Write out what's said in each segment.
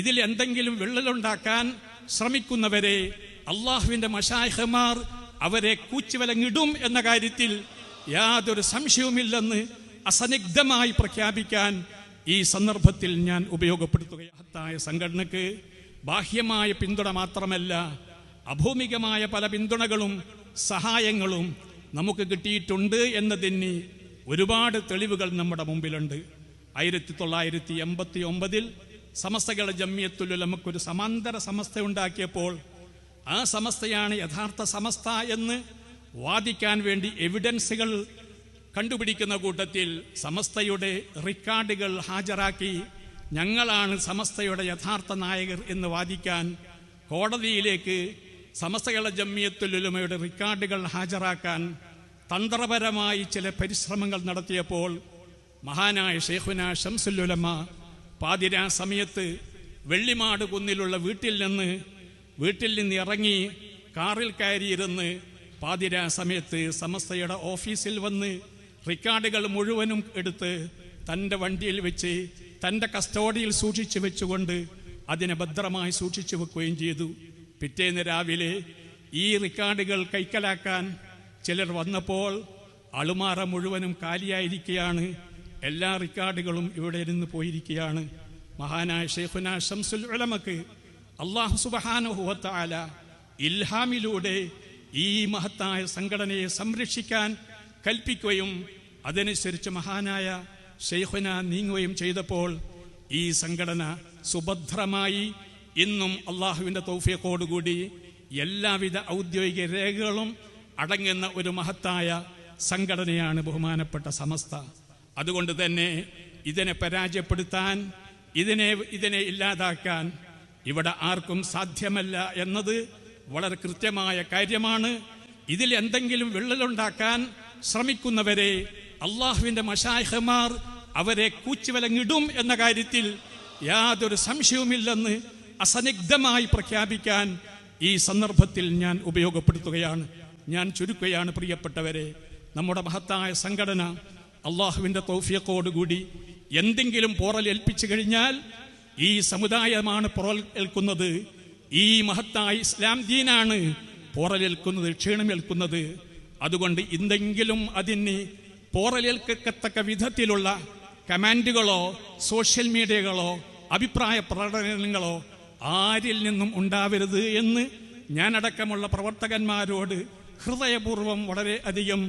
ഇതിൽ എന്തെങ്കിലും വിള്ളലുണ്ടാക്കാൻ ശ്രമിക്കുന്നവരെ അള്ളാഹുവിന്റെ മഷായഹമാർ അവരെ കൂച്ചുവലങ്ങിടും എന്ന കാര്യത്തിൽ യാതൊരു സംശയവുമില്ലെന്ന് അസന്നിഗ്ധമായി പ്രഖ്യാപിക്കാൻ ഈ സന്ദർഭത്തിൽ ഞാൻ ഉപയോഗപ്പെടുത്തുകയായ സംഘടനക്ക് ബാഹ്യമായ പിന്തുണ മാത്രമല്ല അഭൂമികമായ പല പിന്തുണകളും സഹായങ്ങളും നമുക്ക് കിട്ടിയിട്ടുണ്ട് എന്നതിന് ഒരുപാട് തെളിവുകൾ നമ്മുടെ മുമ്പിലുണ്ട്. ആയിരത്തി തൊള്ളായിരത്തി എൺപത്തി ഒമ്പതിൽ സമസ്തകളുടെ നമുക്കൊരു സമാന്തര സമസ്ത ഉണ്ടാക്കിയപ്പോൾ ആ സമസ്തയാണ് യഥാർത്ഥ സമസ്ത എന്ന് വാദിക്കാൻ വേണ്ടി എവിഡൻസുകൾ കണ്ടുപിടിക്കുന്ന കൂട്ടത്തിൽ സമസ്തയുടെ റിക്കാർഡുകൾ ഹാജരാക്കി ഞങ്ങളാണ് സമസ്തയുടെ യഥാർത്ഥ നായകർ എന്ന് വാദിക്കാൻ കോടതിയിലേക്ക് സമസ്തകള ജമ്മിയത്തുലുലമയുടെ റിക്കാർഡുകൾ ഹാജരാക്കാൻ തന്ത്രപരമായി ചില പരിശ്രമങ്ങൾ നടത്തിയപ്പോൾ മഹാനായ ഷെയ്ഖുന ഷംസുല്ലുലമ പാതിരാ സമയത്ത് വെള്ളിമാട് കുന്നിലുള്ള വീട്ടിൽ നിന്ന് വീട്ടിൽ നിന്ന് ഇറങ്ങി കാറിൽ കയറിയിരുന്ന് പാതിരാ സമയത്ത് സമസ്തയുടെ ഓഫീസിൽ വന്ന് റെക്കോർഡുകൾ മുഴുവനും എടുത്ത് തന്റെ വണ്ടിയിൽ വെച്ച് തന്റെ കസ്റ്റോഡിയിൽ സൂക്ഷിച്ചു വെച്ചുകൊണ്ട് അതിനെ ഭദ്രമായി സൂക്ഷിച്ചു വെക്കുകയും ചെയ്തു. പിറ്റേന്ന് രാവിലെ ഈ റെക്കോർഡുകൾ കൈക്കലാക്കാൻ ചിലർ വന്നപ്പോൾ അളുമാറ മുഴുവനും കാലിയായിരിക്കുകയാണ്. എല്ലാ റിക്കാർഡുകളും ഇവിടെ ഇരുന്ന് പോയിരിക്കുകയാണ്. മഹാനായ ഷെയ്ഖുന ഷംസുൽ ഉലമക്ക് അള്ളാഹു സുബഹാനുഹുവത്താല ഇൽഹാമിലൂടെ ഈ മഹത്തായ സംഘടനയെ സംരക്ഷിക്കാൻ കൽപ്പിക്കുകയും അതനുസരിച്ച് മഹാനായ ഷെയ്ഖുന നീങ്ങുകയും ചെയ്തപ്പോൾ ഈ സംഘടന സുഭദ്രമായി ഇന്നും അള്ളാഹുവിന്റെ തൗഫിയക്കോടുകൂടി എല്ലാവിധ ഔദ്യോഗിക രേഖകളും അടങ്ങുന്ന ഒരു മഹത്തായ സംഘടനയാണ് ബഹുമാനപ്പെട്ട സമസ്ത. അതുകൊണ്ട് തന്നെ ഇതിനെ പരാജയപ്പെടുത്താൻ ഇതിനെ ഇതിനെ ഇല്ലാതാക്കാൻ ഇവിടെ ആർക്കും സാധ്യമല്ല എന്നത് വളരെ കൃത്യമായ കാര്യമാണ്. ഇതിൽ എന്തെങ്കിലും വിള്ളലുണ്ടാക്കാൻ ശ്രമിക്കുന്നവരെ അള്ളാഹുവിന്റെ മഷായഹമാർ അവരെ കൂച്ചുവലങ്ങിടും എന്ന കാര്യത്തിൽ യാതൊരു സംശയവുമില്ലെന്ന് അസന്നിഗ്ധമായി പ്രഖ്യാപിക്കാൻ ഈ സന്ദർഭത്തിൽ ഞാൻ ഉപയോഗപ്പെടുത്തുകയാണ്. ഞാൻ ചുരുക്കുകയാണ് പ്രിയപ്പെട്ടവരെ. നമ്മുടെ മഹത്തായ സംഘടന അള്ളാഹുവിന്റെ തൗഫിയക്കോടുകൂടി എന്തെങ്കിലും പോറൽ ഏൽപ്പിച്ചു കഴിഞ്ഞാൽ ഈ സമുദായമാണ് പോറൽ ഏൽക്കുന്നത്. ഈ മഹത്തായ ഇസ്ലാം ദീനാണ് പോറലേൽക്കുന്നത് ക്ഷീണമേൽക്കുന്നത് അതുകൊണ്ട് എന്തെങ്കിലും അതിന് പോറലേൽക്കത്തക്ക വിധത്തിലുള്ള കമാൻഡുകളോ സോഷ്യൽ മീഡിയകളോ അഭിപ്രായ പ്രകടനങ്ങളോ ആരിൽ നിന്നും ഉണ്ടാവരുത് എന്ന് ഞാനടക്കമുള്ള പ്രവർത്തകന്മാരോട് ഹൃദയപൂർവം വളരെ അധികം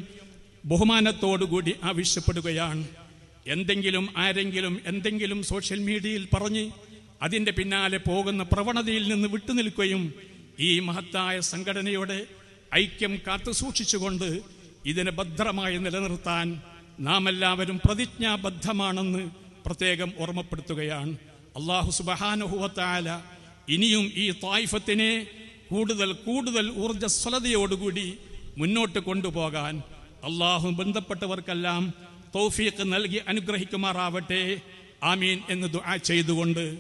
ബഹുമാനത്തോടുകൂടി ആവശ്യപ്പെടുകയാണ്. എന്തെങ്കിലും ആരെങ്കിലും എന്തെങ്കിലും സോഷ്യൽ മീഡിയയിൽ പറഞ്ഞ് അതിന്റെ പിന്നാലെ പോകുന്ന പ്രവണതയിൽ നിന്ന് വിട്ടുനിൽക്കുകയും ഈ മഹത്തായ സംഘടനയുടെ ഐക്യം കാത്തു സൂക്ഷിച്ചുകൊണ്ട് ഇതിനെ ഭദ്രമായി നിലനിർത്താൻ നാം എല്ലാവരും പ്രതിജ്ഞാബദ്ധമാണെന്ന് പ്രത്യേകം ഓർമ്മപ്പെടുത്തുകയാണ്. അള്ളാഹു സുബഹാനുഹുവത്തായ ഇനിയും ഈ തായ്ഫത്തിനെ കൂടുതൽ കൂടുതൽ ഊർജസ്വലതയോടുകൂടി മുന്നോട്ട് കൊണ്ടുപോകാൻ അള്ളാഹു ബന്ധപ്പെട്ടവർക്കെല്ലാം തൗഫീഖ് നൽകി അനുഗ്രഹിക്കുമാറാവട്ടെ. ആമീൻ എന്ന് ദുആ ചെയ്തുകൊണ്ട്